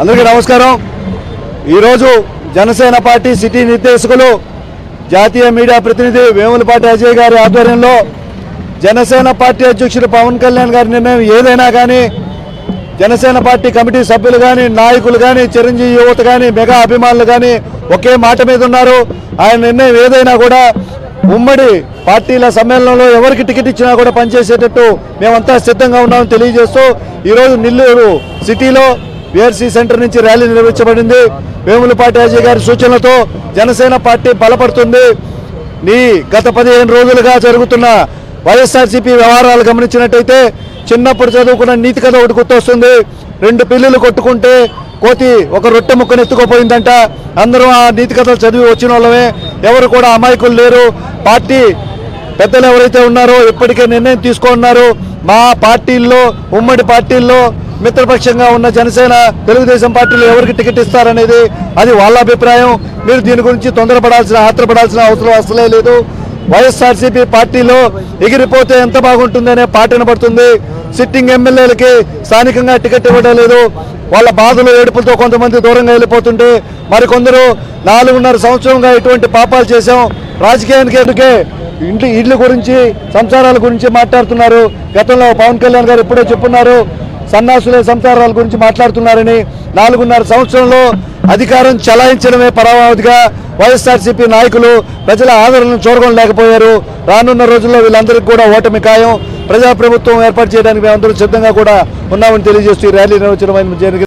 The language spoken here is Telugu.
అందరికీ నమస్కారం. ఈరోజు జనసేన పార్టీ సిటీ నిర్దేశకులు జాతీయ మీడియా ప్రతినిధి వేములపాటి అజయ్ గారి ఆధ్వర్యంలో జనసేన పార్టీ అధ్యక్షుడు పవన్ కళ్యాణ్ గారి నిర్ణయం ఏదైనా కానీ జనసేన పార్టీ కమిటీ సభ్యులు కానీ నాయకులు కానీ చిరంజీవి యువత కానీ మెగా అభిమానులు కానీ ఒకే మాట మీద ఉన్నారు. ఆయన నిర్ణయం ఏదైనా కూడా ఉమ్మడి పార్టీల సమ్మేళనంలో ఎవరికి టికెట్ ఇచ్చినా కూడా పనిచేసేటట్టు మేమంతా సిద్ధంగా ఉన్నామని తెలియజేస్తూ ఈరోజు నెల్లూరు సిటీలో విఆర్సీ సెంటర్ నుంచి ర్యాలీ నిర్వహించబడింది. వేములపాటి అజయ్ గారి సూచనలతో జనసేన పార్టీ బలపడుతుంది. నీ గత పదిహేను రోజులుగా జరుగుతున్న వైఎస్ఆర్సీపీ వ్యవహారాలు గమనించినట్టయితే చిన్నప్పుడు చదువుకున్న నీతి కథ ఒకటి గుర్తొస్తుంది. రెండు పిల్లులు కొట్టుకుంటే కోతి ఒక రొట్టె ముక్కను ఎత్తుకోపోయిందంట. అందరూ ఆ నీతి కథలు చదివి వచ్చిన వాళ్ళమే. ఎవరు కూడా అమాయకులు లేరు. పార్టీ పెద్దలు ఎవరైతే ఉన్నారో ఇప్పటికే నిర్ణయం తీసుకున్నారు మా పార్టీల్లో ఉమ్మడి పార్టీల్లో మిత్రపక్షంగా ఉన్న జనసేన తెలుగుదేశం పార్టీలు ఎవరికి టికెట్ ఇస్తారనేది అది వాళ్ళ అభిప్రాయం. మీరు దీని గురించి తొందరపడాల్సిన ఆత్రపడాల్సిన అవసరం అసలే లేదు. వైఎస్ఆర్సీపీ పార్టీలో ఎగిరిపోతే ఎంత బాగుంటుందనే పాట వినబడుతుంది సిట్టింగ్ ఎమ్మెల్యేలకి స్థానికంగా టికెట్ ఇవ్వడం లేదు. వాళ్ళ బాధలు ఏడుపులతో కొంతమంది దూరంగా వెళ్ళిపోతుంటే మరికొందరు నాలుగున్నర సంవత్సరంగా ఇటువంటి పాపాలు చేశాం. రాజకీయానికి ఎందుకే ఇంటి ఇళ్ళ గురించి సంసారాల గురించి మాట్లాడుతున్నారు. గతంలో పవన్ కళ్యాణ్ గారు ఎప్పుడో చెప్పున్నారు. సన్నాసులే సంసారాల గురించి మాట్లాడుతున్నారని నాలుగున్నర సంవత్సరంలో అధికారం చలాయించడమే పరమావధిగా వైఎస్ఆర్సీపీ నాయకులు ప్రజల ఆదరణను చూడగొనలేకపోయారు రానున్న రోజుల్లో వీళ్ళందరికీ కూడా ఓటమి ఖాయం. ప్రజాప్రభుత్వం ఏర్పాటు చేయడానికి మేమందరం సిద్ధంగా కూడా ఉన్నామని తెలియజేస్తూ ఈ ర్యాలీ నిర్వహించడం జరిగింది.